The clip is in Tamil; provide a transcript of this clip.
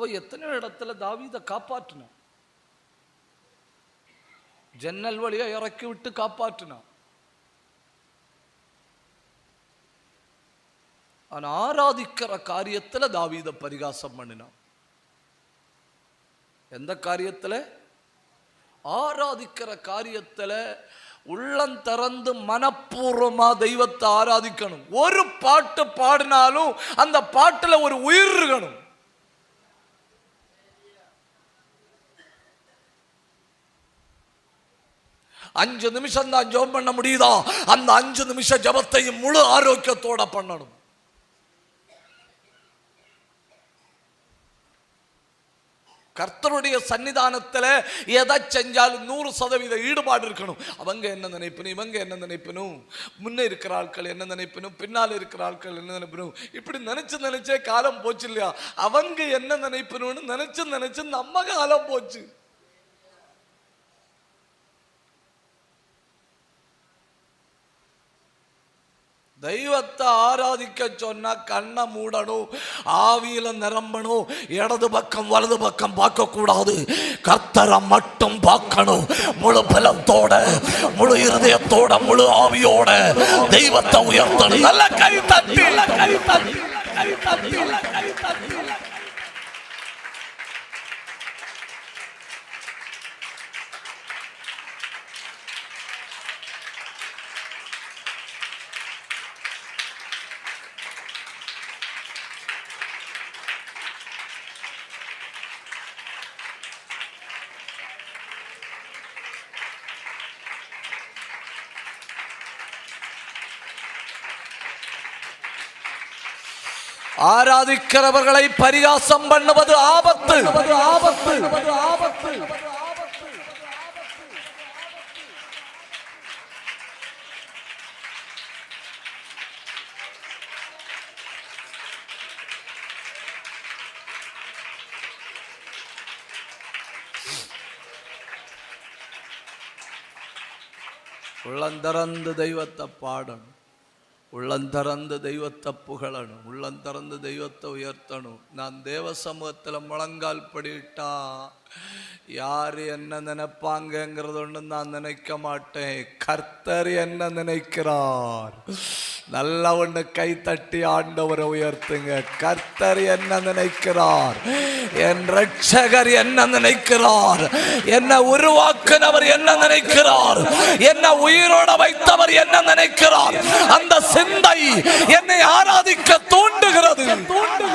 அவ எத்தனை இடத்துல தாவீதை காப்பாற்றினான் ஜன்னல் வழியா இறக்கி விட்டு காப்பாற்றினான் ஆனா ஆராதிக்கிற காரியத்துல தாவீத பரிகாசம் பண்ணினான் எந்த காரியத்துல? ஆராதிக்கிற காரியத்துல உள்ளம் திறந்து மனப்பூர்வமா தெய்வத்தை ஆராதிக்கணும். ஒரு பாட்டு பாடினாலும் அந்த பாட்டுல ஒரு உயிர் இருக்கணும். அஞ்சு நிமிஷம் தான் ஜெபம் பண்ண முடியுதா? அந்த அஞ்சு நிமிஷம் ஜெபத்தையும் முழு ஆரோக்கியத்தோட பண்ணணும். கர்த்தருடைய சன்னிதானத்தில் எதை செஞ்சாலும் நூறு சதவீத ஈடுபாடு இருக்கணும். அவங்க என்ன நினைப்பணும் இவங்க என்ன நினைப்பணும் முன்னே இருக்கிற ஆட்கள் என்ன நினைப்பணும் பின்னால் இருக்கிற ஆட்கள் என்ன நினைப்பணும் இப்படி நினைச்சு நினைச்சே காலம் போச்சு இல்லையா? அவங்க என்ன நினைப்பணும்னு நினைச்சு நினைச்சு நம்ம காலம் போச்சு. தெய்வத்தை ஆராதிக்க சொன்னா கண்ணை மூடணும் ஆவியில நிரம்பணும் இடது பக்கம் வலது பக்கம் பார்க்க கூடாது கர்த்தரை மட்டும் பார்க்கணும். முழு பலத்தோட முழு இருதயத்தோட முழு ஆவியோட தெய்வத்தை உயர்த்தணும். நல்ல கை தட்டி கை தட்டி கை தட்டி கை தட்டி. ஆராதிக்கிறவர்களை பரிகாசம் பண்ணுவது ஆபத்து. ஆபத்து ஆபத்து உள்ளந்தரந்து தெய்வத்தை பாடணும். உள்ளந்தரந்து தெய்வத்தை புகழணும் உள்ளந்தரந்து தெய்வத்தை உயர்த்தணும். நான் தேவ சமூகத்தில் முழங்கால் படிட்டா யார் என்ன நினைப்பாங்கங்கிறது ஒன்று நான் நினைக்க மாட்டேன். கர்த்தர் என்ன நினைக்கிறார்? நல்ல ஒன்று கை தட்டி ஆண்டவரை உயர்த்துங்க. கர்த்தர் என்ன நினைக்கிறார்? என் ரட்சகர் என்ன நினைக்கிறார்? என்ன உருவாக்குனவர் என்ன நினைக்கிறார்? என்ன உயிரோட வைத்தவர் என்ன நினைக்கிறார்? அந்த சிந்தை என்னை ஆராதிக்க தூண்டுகிறது தூண்டுகிறது.